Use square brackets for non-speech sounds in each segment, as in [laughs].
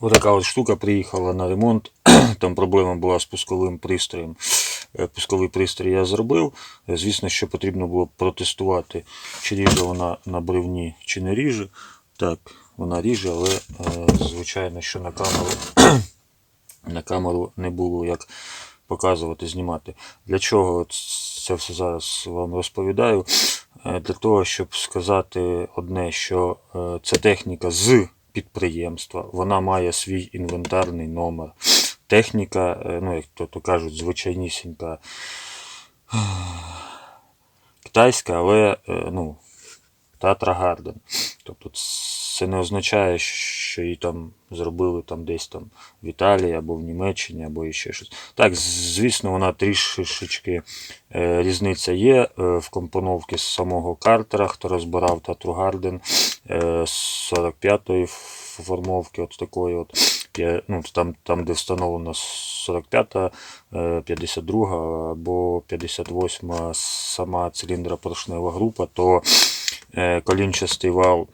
Отака от штука приїхала на ремонт. [clears throat] Там проблема була з пусковим пристроєм. Е, Пусковий пристрій я зробив. Е, Звісно, що потрібно було протестувати, чи ріже вона на бревні, чи не ріже. Так, вона ріже, але е, звичайно, що на камеру, [clears throat] на камеру не було як показувати, знімати. Для чого це все зараз вам розповідаю? Е, Для того, щоб сказати одне, що е, це техніка з підприємства, вона має свій інвентарний номер. Техніка, е, ну як то, то кажуть, звичайнісінька е, китайська, але е, ну, Татра Гарден. Тобто це не означає, що її там зробили там десь там в Італії або в Німеччині, або ще щось. Так, звісно, вона трішечки е, різниця є е, в компоновці самого картера, хто розбирав Татру Гарден е, 45-ї формовки, от такої от. Ну, там, там, де встановлена 45-та, е, 52-га або 58-ма сама циліндропоршнева група, то е, колінчастий вал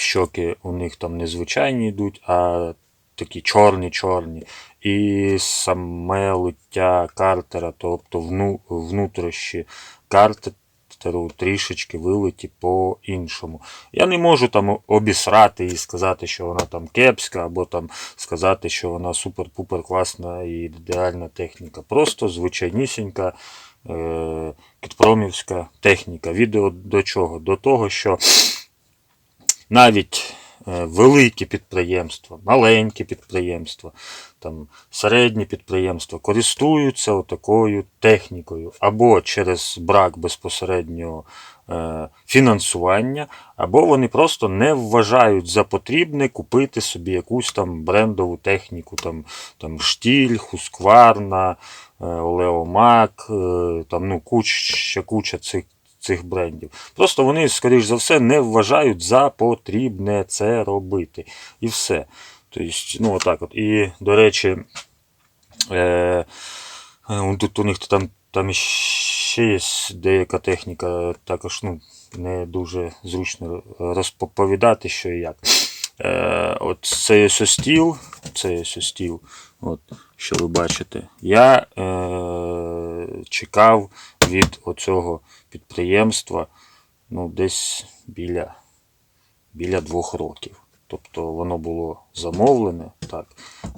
щоки у них там не звичайні йдуть, а такі чорні-чорні. І саме лиття картера, тобто вну, внутрішні картеру трішечки вилиті по-іншому. Я не можу там обісрати і сказати, що вона там кепська, або там сказати, що вона супер-пупер класна і ідеальна техніка. Просто звичайнісінька е, кітпромівська техніка. Відео до чого? До того, що навіть е, великі підприємства, маленькі підприємства, там, середні підприємства користуються отакою технікою або через брак безпосереднього е, фінансування, або вони просто не вважають за потрібне купити собі якусь там брендову техніку, там, там штіль, хускварна, е, Олеомак, там, ну, куч, ще куча цих цих брендів. Просто вони, скоріш за все, не вважають за потрібне це робити. І все. Тобто, ну, отак от. І, до речі, е, е, тут у них там, там ще є деяка техніка, також ну, не дуже зручно розповідати, що і як. Е, от цей ось стіл, цей ось стіл, от, що ви бачите, я е, чекав від оцього підприємства ну, десь біля, біля двох років. Тобто воно було замовлене, так,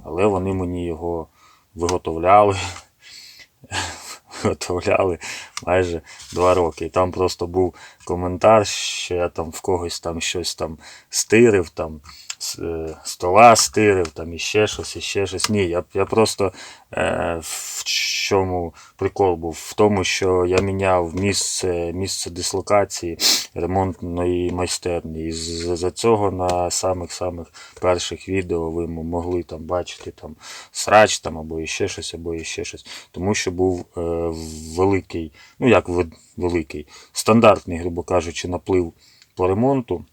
але вони мені його виготовляли. [laughs] Виготовляли майже два роки. І там просто був коментар, що я там в когось там щось там стирив, там стола стирив, там іще щось, іще щось. Ні, я, я просто е, в чому прикол був? В тому, що я міняв місце, місце дислокації ремонтної майстерні. І з- за цього на самих-самих перших відео ви могли там бачити там срач там, або іще щось, або іще щось. Тому що був е, великий, ну як великий, стандартний, грубо кажучи, наплив по ремонту.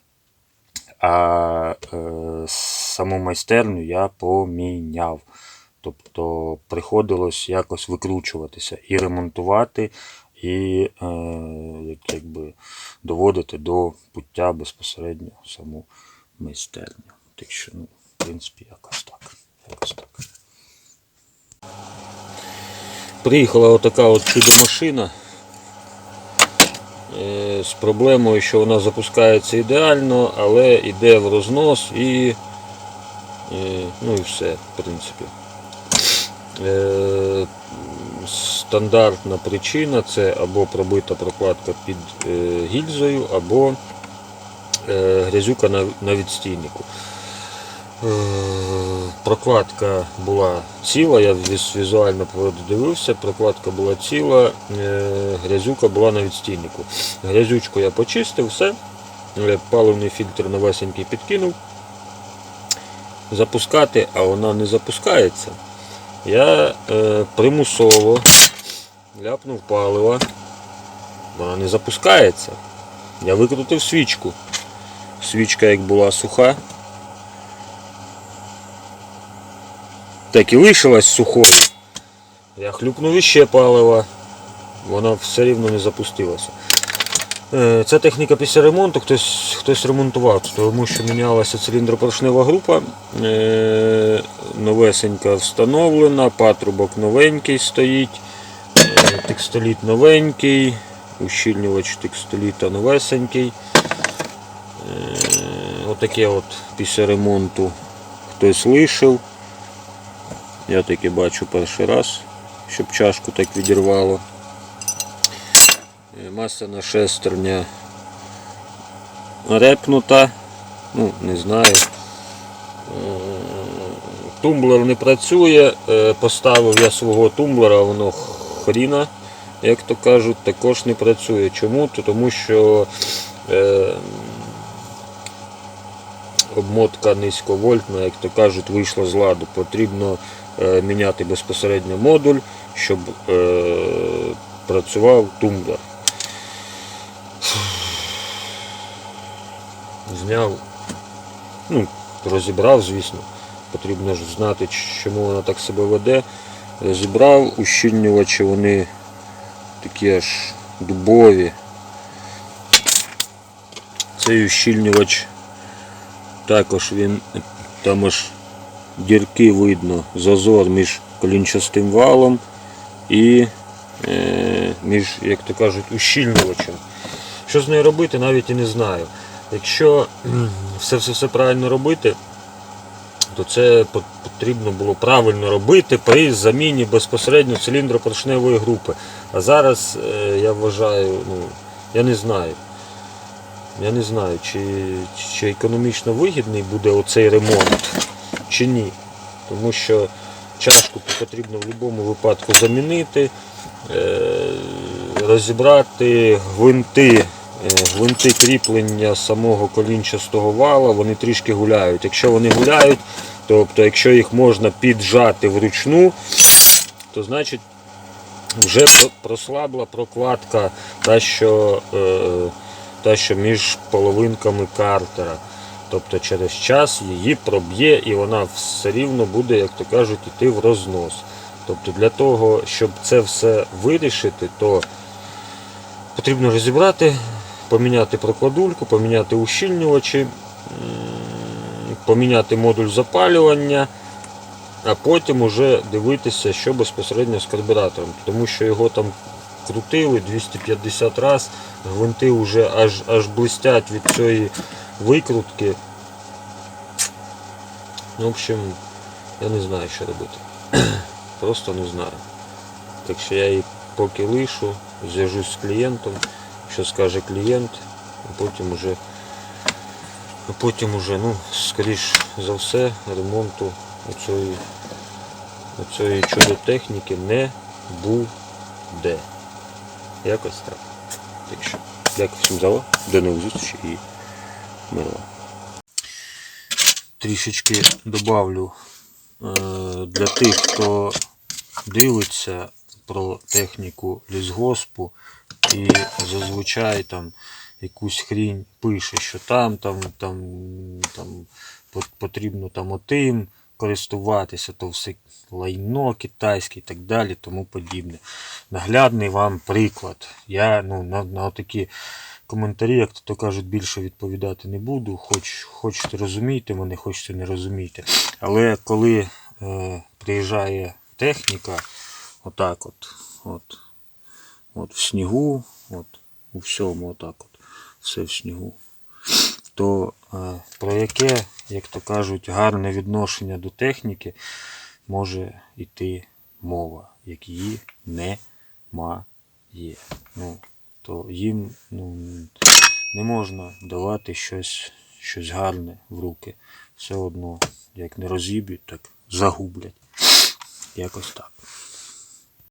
А е, саму майстерню я поміняв. Тобто приходилось якось викручуватися і ремонтувати, і е, якби доводити до пуття безпосередньо саму майстерню. Так що, ну, в принципі, якось так. Якось так. Приїхала отака от чудо-машина е, з проблемою, що вона запускається ідеально, але йде в рознос і, ну і все, в принципі. Е, Стандартна причина це або пробита прокладка під е, гільзою, або е, грязюка на відстійнику. Прокладка була ціла, я візуально подивився, прокладка була ціла, е, грязюка була на відстійнику. Грязючку я почистив, все, е, паливний фільтр новесенький підкинув. Запускати, а вона не запускається. Я е, примусово ляпнув паливо, вона не запускається. Я викрутив свічку. Свічка як була суха, так і лишилась сухою. Я хлюпнув іще паливо, вона все рівно не запустилася. Е, Ця техніка після ремонту хтось, хтось ремонтував, тому що мінялася циліндропоршнева група. Е, Новесенька встановлена, патрубок новенький стоїть, е, текстоліт новенький, ущільнювач текстоліта новесенький. Отаке от після ремонту хтось лишив. Я таке бачу перший раз, щоб чашку так відірвало. Е, Масляна шестерня репнута, ну, не знаю. Е, Тумблер не працює, Е, поставив я свого тумблера, воно хріна, як то кажуть, також не працює. Чому? То Тому що е, обмотка низьковольтна, як то кажуть, вийшла з ладу. Потрібно міняти безпосередньо модуль, щоб е, працював тумблер. Зняв, ну, розібрав, звісно. Потрібно ж знати, чому вона так себе веде. Розібрав, ущільнювачі вони такі аж дубові. Цей ущільнювач також він там аж дірки видно, зазор між колінчастим валом і е, між, як то кажуть, ущільнювачем. Що з нею робити, навіть і не знаю. Якщо все все, все правильно робити, то це потрібно було правильно робити при заміні безпосередньо циліндропоршневої групи. А зараз е, я вважаю, ну, я не знаю. Я не знаю, чи, чи економічно вигідний буде оцей ремонт, чи ні. Тому що чашку потрібно в будь-якому випадку замінити, е, розібрати гвинти, е, гвинти кріплення самого колінчастого вала, вони трішки гуляють. Якщо вони гуляють, тобто якщо їх можна піджати вручну, то значить вже прослабла прокладка та, що, е, та, що між половинками картера. Тобто через час її проб'є і вона все рівно буде, як то кажуть, іти в рознос. Тобто для того, щоб це все вирішити, то потрібно розібрати, поміняти прокладульку, поміняти ущільнювачі, поміняти модуль запалювання, а потім уже дивитися, що безпосередньо з карбюратором. Тому що його там крутили 250 разів, гвинти вже аж, аж блистять від цієї викрутки. Ну, в общем, я не знаю, що робити. [clears throat] Просто не знаю. Так що я її поки лишу, зв'яжусь з клієнтом, що скаже клієнт, а потім уже, а потім уже, ну, скоріш за все, ремонту оцієї, оцієї чудо-техніки не буде. Якось так. Так що, дякую всім за увагу, до нових зустрічей і миру. Трішечки добавлю е, для тих, хто дивиться про техніку лісгоспу і зазвичай там якусь хрінь пише, що там, там, там, там потрібно там отим користуватися, то все лайно китайське і так далі, тому подібне. Наглядний вам приклад. Я ну, на, на такі коментарі, як то кажуть, більше відповідати не буду. Хоч хочете розумієте мене, хочете не розумієте. Але коли е, приїжджає техніка, отак от, от, от в снігу, от, у всьому отак от, все в снігу, то е, про яке, як то кажуть, гарне відношення до техніки може йти мова, як її немає. Ну, то їм ну, не можна давати щось, щось гарне в руки. Все одно, як не розіб'ють, так загублять. Якось так.